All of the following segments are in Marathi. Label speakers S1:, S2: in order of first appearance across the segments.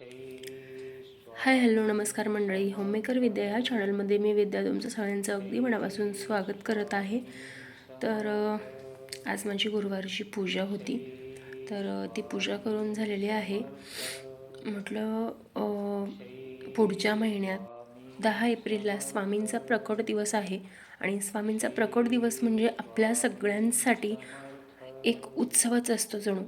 S1: हाय हॅलो नमस्कार मंडळी. होममेकर विद्या ह्या चॅनलमध्ये मी विद्या तुमचं सगळ्यांचं अगदी मनापासून स्वागत करत आहे. तर आज माझी गुरुवारची पूजा होती. तर ती पूजा करून झालेली आहे. म्हटलं पुढच्या महिन्यात दहा एप्रिलला स्वामींचा प्रकट दिवस आहे. आणि स्वामींचा प्रकट दिवस म्हणजे आपल्या सगळ्यांसाठी एक उत्सवच असतो जणू.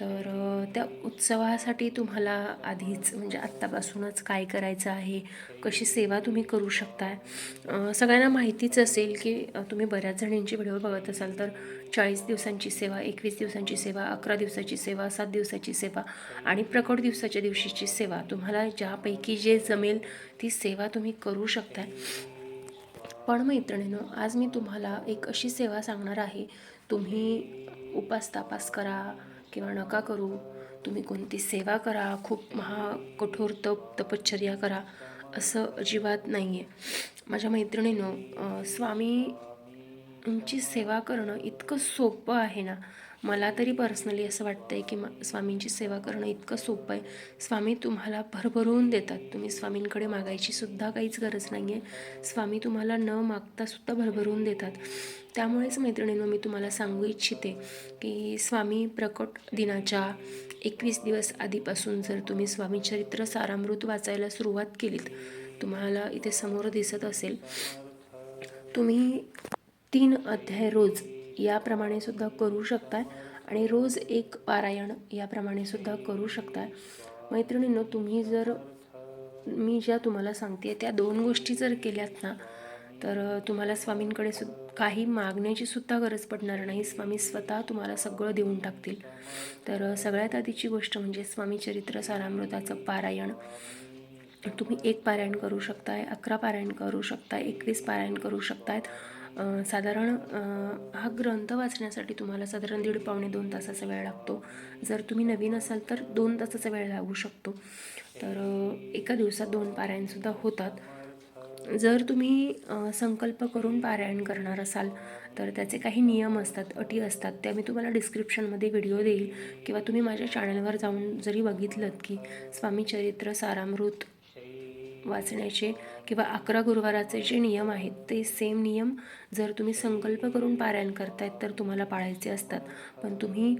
S1: तर त्या उत्सवासाठी तुम्हाला आधीच म्हणजे आत्तापासूनच काय करायचं आहे? कशी सेवा तुम्ही करू शकताय? सगळ्यांना माहितीच असेल की तुम्ही बऱ्याच जणींची व्हिडिओ बघत असाल तर चाळीस दिवसांची सेवा एकवीस दिवसांची सेवा अकरा दिवसाची सेवा सात दिवसाची सेवा आणि प्रकट दिवसाच्या दिवशीची सेवा. तुम्हाला ज्यापैकी जे जमेल ती सेवा तुम्ही करू शकताय. पण मैत्रिणीनं आज मी तुम्हाला एक अशी सेवा सांगणार आहे. तुम्ही उपास तापास करा किंवा नका करू. तुम्ही कोणती सेवा करा. खूप महा कठोर तप तपश्चर्या करा. असं अजिबात नाही आहे माझ्या मैत्रिणीनं अं, स्वामींची सेवा करणं इतकं सोपं आहे ना. मला तरी पर्सनली असं वाटतं आहे की म स्वामींची सेवा करणं इतकं सोपं आहे. स्वामी तुम्हाला भरभरून देतात. तुम्ही स्वामींकडे मागायची सुद्धा काहीच गरज नाही आहे स्वामी तुम्हाला न मागतासुद्धा भरभरून देतात. त्यामुळेच मैत्रिणींनो मी तुम्हाला सांगू इच्छिते की स्वामी प्रकट दिनाच्या एकवीस दिवस आधीपासून जर तुम्ही स्वामी चरित्र सारामृत वाचायला सुरुवात केलीत तुम्हाला इथे समोर दिसत असेल तुम्ही तीन अध्याय रोज याप्रमाणे सुद्धा करू शकताय. आणि रोज एक पारायण याप्रमाणे सुद्धा करू शकताय. मैत्रिणींनो तुम्ही जर मी ज्या तुम्हाला सांगते त्या दोन गोष्टी जर केल्यात ना तर तुम्हाला स्वामींकडे सु काही मागण्याची सुद्धा गरज पडणार नाही. स्वामी स्वतः तुम्हाला सगळं देऊन टाकतील. तर सगळ्यात आधीची गोष्ट म्हणजे स्वामी चरित्र सारामृताचं पारायण. तुम्ही एक पारायण करू शकताय अकरा पारायण करू शकताय एकवीस पारायण करू शकतायत. साधारण हा ग्रंथ वाचण्यासाठी तुम्हाला साधारण दीड पावणे दोन तासाचा वेळ लागतो. जर तुम्ही नवीन असाल तर दोन तासाचा वेळ लागू शकतो. तर एका दिवसात दोन पारायणसुद्धा होतात. जर तुम्ही संकल्प करून पारायण करणार असाल तर त्याचे काही नियम असतात अटी असतात. त्या मी तुम्हाला डिस्क्रिप्शनमध्ये व्हिडिओ देईल. किंवा तुम्ही माझ्या चॅनलवर जाऊन जरी बघितलं की स्वामी चरित्र सारामृत वाचण्याचे किंवा अकरा गुरुवाराचे जे नियम आहेत ते सेम नियम जर तुम्ही संकल्प करून पारायण करतायत तर तुम्हाला पाळायचे असतात. पण तुम्ही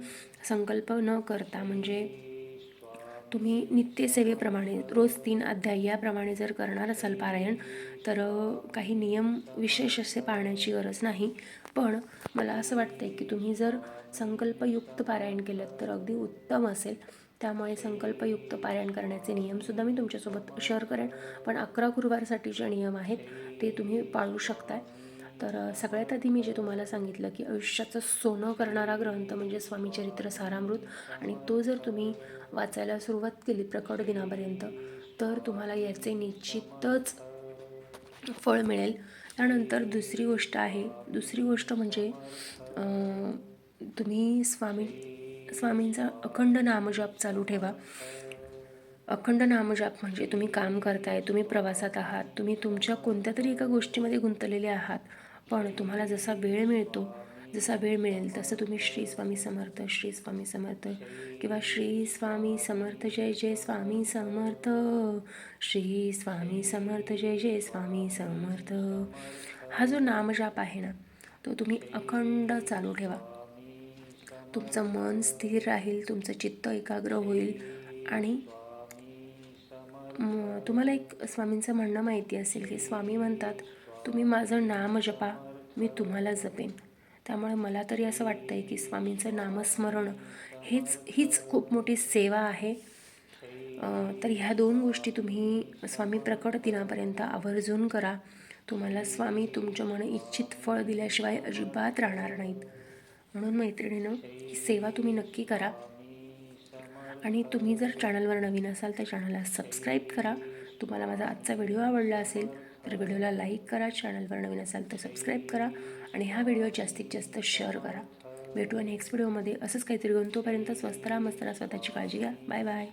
S1: संकल्प न करता म्हणजे तुम्ही नित्यसेवेप्रमाणे रोज तीन अध्याय याप्रमाणे जर करणार असाल पारायण तर काही नियम विशेष असे पाळण्याची गरज नाही. पण मला असं वाटतं की तुम्ही जर संकल्पयुक्त पारायण केलं तर अगदी उत्तम असेल. त्यामुळे संकल्पयुक्त पारायण करण्याचे नियमसुद्धा मी तुमच्यासोबत शेअर करेन. पण अकरा गुरुवारसाठी जे नियम आहेत ते तुम्ही पाळू शकताय. तर सगळ्यात आधी मी जे तुम्हाला सांगितलं की आयुष्याचं सोनं करणारा ग्रंथ म्हणजे स्वामी चरित्र सारामृत आणि तो जर तुम्ही वाचायला सुरुवात केली प्रकट दिनापर्यंत तर तुम्हाला याचे निश्चितच फळ मिळेल. त्यानंतर दुसरी गोष्ट आहे दुसरी गोष्ट म्हणजे तुम्ही स्वामी स्वामींचा अखंड नामजाप चालू ठेवा. अखंड नामजाप म्हणजे तुम्ही काम करताय तुम्ही प्रवासात आहात तुम्ही तुमच्या कोणत्या तरी एका गोष्टीमध्ये गुंतलेले आहात. पण तुम्हाला जसा वेळ मिळतो जसा वेळ मिळेल तसं तुम्ही श्री स्वामी समर्थ श्री स्वामी समर्थ किंवा श्री स्वामी समर्थ जय जय स्वामी समर्थ. श्री स्वामी समर्थ जय जय स्वामी समर्थ. हा जो नामजाप आहे ना तो तुम्ही अखंड चालू ठेवा. तुमचं मन स्थिर राहील तुमचं चित्त एकाग्र होईल आणि तुम्हाला एक स्वामींचं म्हणणं माहिती असेल की स्वामी म्हणतात तुम्ही माझं नाम जपा मी तुम्हाला जपेन. त्यामुळे मला तरी असं वाटतं आहे की स्वामींचं नामस्मरण हेच हीच खूप मोठी सेवा आहे. तर ह्या दोन गोष्टी तुम्ही स्वामी प्रकट दिनापर्यंत आवर्जून करा. तुम्हाला स्वामी तुमच्या मन इच्छित फळ दिल्याशिवाय अजिबात राहणार नाहीत. म्हणून मैत्रिणीनं ही सेवा तुम्ही नक्की करा. आणि तुम्ही जर चॅनलवर नवीन असाल तर चॅनलला सबस्क्राईब करा. तुम्हाला माझा आजचा व्हिडिओ आवडला असेल तर व्हिडिओला लाईक करा. चॅनलवर नवीन असाल तर सबस्क्राईब करा. आणि हा व्हिडिओ जास्तीत जास्त शेअर करा. भेटूया नेक्स्ट व्हिडिओमध्ये. असंच काहीतरी घेऊन तोपर्यंत स्वस्त राहा मस्त राहा स्वतःची काळजी घ्या. Bye bye.